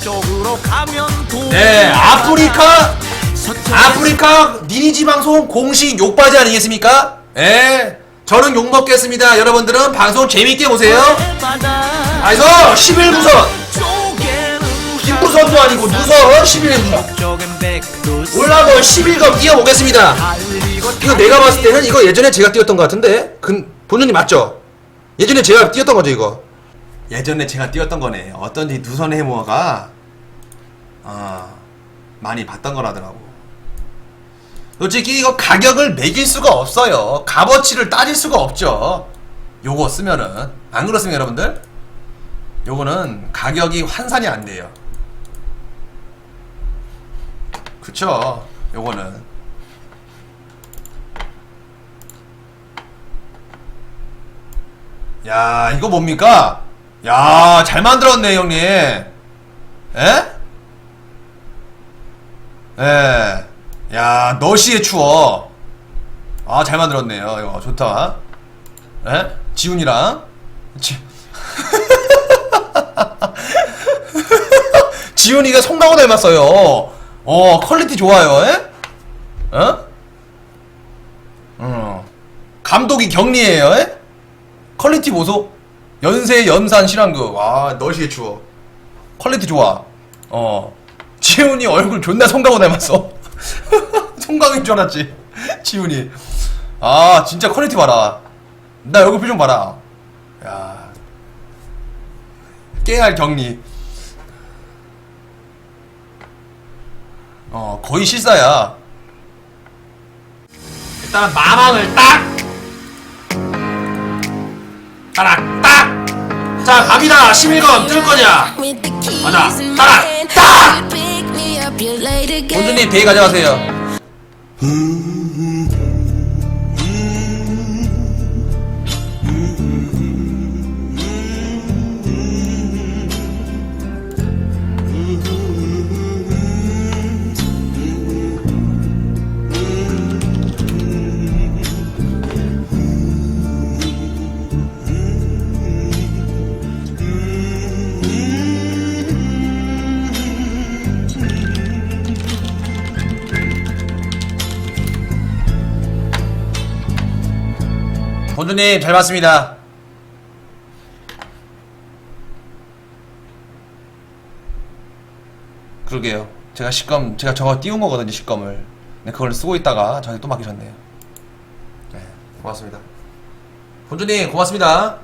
북쪽으로 가면 도 네, 아프리카 아프리카 니니지 방송 공식 욕바지 아니겠습니까? 예. 저는 욕 먹겠습니다. 여러분들은 방송 재밌게 보세요. 그래서 11구선 김구선도 아니고 누선 11 올라도 11검 뛰어보겠습니다. 이거 내가 봤을 때는 이거 예전에 제가 뛰었던 것 같은데 근 본전이 맞죠? 예전에 제가 뛰었던 거죠 이거. 예전에 제가 뛰었던 거네. 어떤지 누선의 해모가 아 많이 봤던 거라더라고. 솔직히 이거 가격을 매길 수가 없어요. 값어치를 따질 수가 없죠. 요거 쓰면은 안 그렇습니까 여러분들? 요거는 가격이 환산이 안 돼요. 그쵸? 요거는 야 이거 뭡니까? 야 잘 만들었네 형님. 에? 예. 야 너시의 추억. 아 잘 만들었네요. 이거 좋다. 에? 지훈이랑 지... 지훈이가 송강호 닮았어요. 어 퀄리티 좋아요. 에? 어? 어. 감독이 격리예요. 에? 퀄리티 보소. 연세 연산 실황극. 와 너시의 추억. 퀄리티 좋아. 어. 지훈이 얼굴 존나 송강호 닮았어. 송강인 줄 알았지. 지훈이. 아 진짜 퀄리티 봐라. 나 얼굴 표정 봐라. 야. 깨알 격리. 어 거의 실사야. 일단 마망을 딱. 따락 딱. 자 갑니다. 11건 뜰 거냐? 가자 따라, 따라 원주님 베이 가져가세요. 본주님 잘 봤습니다. 그러게요. 제가 식검 제가 저거 띄운 거거든요 식검을. 네, 그걸 쓰고 있다가 저한테 또 맡기셨네요. 네, 고맙습니다. 본주님 고맙습니다.